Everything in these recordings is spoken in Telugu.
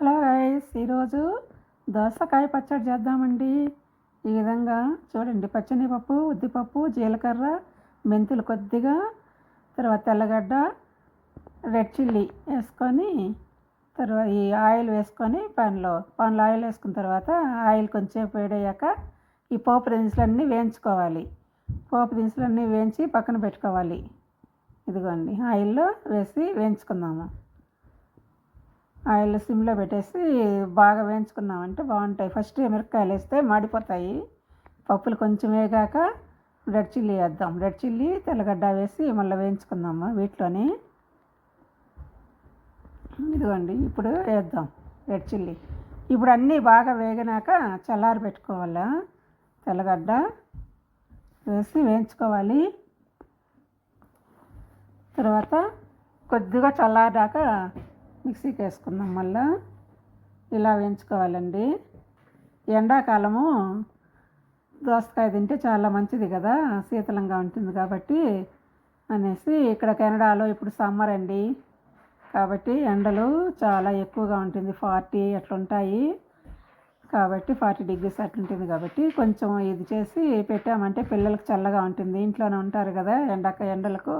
హలో గైస్ ఈరోజు దోసకాయ పచ్చడి చేద్దామండి. ఈ విధంగా చూడండి పచ్చనిపప్పు ఉద్దిపప్పు జీలకర్ర మెంతులు కొద్దిగా తర్వాత తెల్లగడ్డ రెడ్ చిల్లీ వేసుకొని తర్వాత ఈ ఆయిల్ వేసుకొని పాన్లో పాన్లో ఆయిల్ వేసుకున్న తర్వాత ఆయిల్ కొంచెం వేడయ్యాక ఈ పోపు దినుసులన్నీ వేయించుకోవాలి. పోపు దినుసులన్నీ వేయించి పక్కన పెట్టుకోవాలి. ఇదిగోండి ఆయిల్లో వేసి వేయించుకుందాము. ఆయిల్ సిమ్లో పెట్టేసి బాగా వేయించుకున్నామంటే బాగుంటాయి. ఫస్ట్ మిరపకాయలు వేస్తే మాడిపోతాయి. పప్పులు కొంచెం వేగాక రెడ్ చిల్లీ వేద్దాం. రెడ్ చిల్లీ తెల్లగడ్డ వేసి మళ్ళీ వేయించుకుందాము వీటిలోని. ఇదిగోండి ఇప్పుడు వేద్దాం రెడ్ చిల్లీ. ఇప్పుడు అన్నీ బాగా వేగినాక చల్లారి పెట్టుకోవాలా? తెల్లగడ్డ వేసి వేయించుకోవాలి. తర్వాత కొద్దిగా చల్లారాక మిక్సీకి వేసుకుందాం మళ్ళా. ఇలా వేయించుకోవాలండి. ఎండాకాలము దోసకాయ తింటే చాలా మంచిది కదా శీతలంగా ఉంటుంది కాబట్టి అనేసి ఇక్కడ కెనడాలో ఇప్పుడు సమ్మర్ అండి. కాబట్టి ఎండలు చాలా ఎక్కువగా ఉంటుంది ఫార్టీ అట్లుంటాయి. కాబట్టి ఫార్టీ డిగ్రీస్ అట్లుంటుంది కాబట్టి కొంచెం ఇది చేసి పెట్టామంటే పిల్లలకు చల్లగా ఉంటుంది. ఇంట్లోనే ఉంటారు కదా ఎండక ఎండలకు.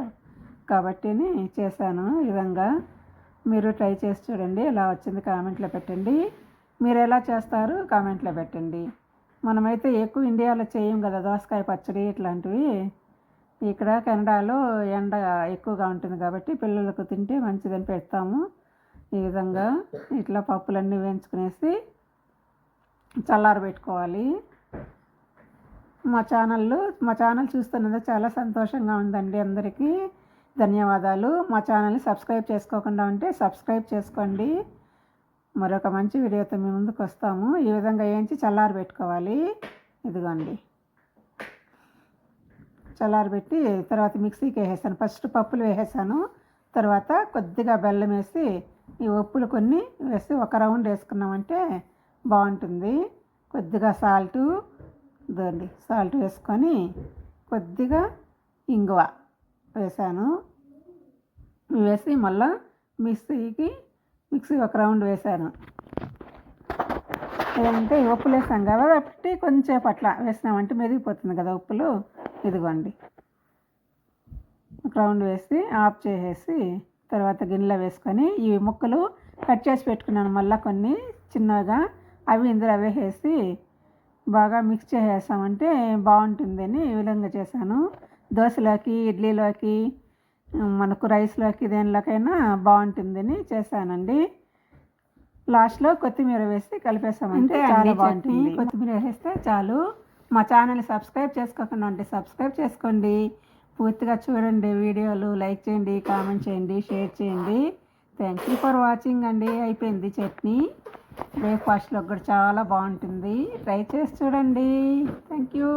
కాబట్టి చేశాను ఈ విధంగా. మీరు ట్రై చేసి చూడండి ఎలా వచ్చింది కామెంట్లో పెట్టండి. మీరు ఎలా చేస్తారు కామెంట్లో పెట్టండి. మనమైతే ఎక్కువ ఇండియాలో చేయం కదా దోసకాయ పచ్చడి ఇట్లాంటివి. ఇక్కడ కెనడాలో ఎండ ఎక్కువగా ఉంటుంది కాబట్టి పిల్లలకు తింటే మంచిదని పెడతాము. ఈ విధంగా ఇట్లా పప్పులన్నీ వేయించుకునేసి చల్లారబెట్టుకోవాలి మా ఛానల్లో మా ఛానల్ చూస్తున్నది చాలా సంతోషంగా ఉందండి అందరికీ. ధన్యవాదాలు. మా ఛానల్ని సబ్స్క్రైబ్ చేసుకోకుండా ఉంటే సబ్స్క్రైబ్ చేసుకోండి. మరొక మంచి వీడియోతో మీ ముందుకు వస్తాము. ఈ విధంగా వేయించి చల్లారి పెట్టుకోవాలి. ఇదిగోండి. చల్లారి పెట్టి తర్వాత మిక్సీకి వేసేసాను. ఫస్ట్ పప్పులు వేసేసాను. తర్వాత కొద్దిగా బెల్లం వేసి ఈ ఉప్పులు కొన్ని వేసి ఒక రౌండ్ వేసుకున్నామంటే బాగుంటుంది. కొద్దిగా సాల్టు ఇదండి సాల్ట్ వేసుకొని కొద్దిగా ఇంగువ. వేసాను. వేసి మళ్ళా మిక్సీకి మిక్సీ ఒక రౌండ్ వేసాను. ఏదంటే ఉప్పులు వేసాం కదా కాబట్టి కొంచెం అట్లా వేసినామంటే మెదిగిపోతుంది కదా ఉప్పులు. ఇదిగోండి. ఒక రౌండ్ వేసి ఆఫ్ చేసేసి తర్వాత గిన్నెలో వేసుకొని ఈ ముక్కలు కట్ చేసి పెట్టుకున్నాను. మళ్ళీ కొన్ని చిన్నగా అవి ఇందులో వేసేసి బాగా మిక్స్ చేసేసామంటే బాగుంటుందని ఈ విధంగా చేశాను. దోశలోకి ఇడ్లీలోకి మనకు రైస్లోకి దేనిలోకైనా బాగుంటుందని చేశానండి. లాస్ట్లో కొత్తిమీర వేసి కలిపేసామంటే చాలా బాగుంటుంది. కొత్తిమీర వేస్తే చాలు. మా ఛానల్ని సబ్స్క్రైబ్ చేసుకోకుండా ఉంటే సబ్స్క్రైబ్ చేసుకోండి. పూర్తిగా చూడండి వీడియోలు లైక్ చేయండి కామెంట్ చేయండి షేర్ చేయండి. థ్యాంక్ యూ ఫర్ వాచింగ్ అండి. అయిపోయింది చట్నీ. బ్రేక్ఫాస్ట్లో కూడా చాలా బాగుంటుంది. ట్రై చేసి చూడండి. Thank you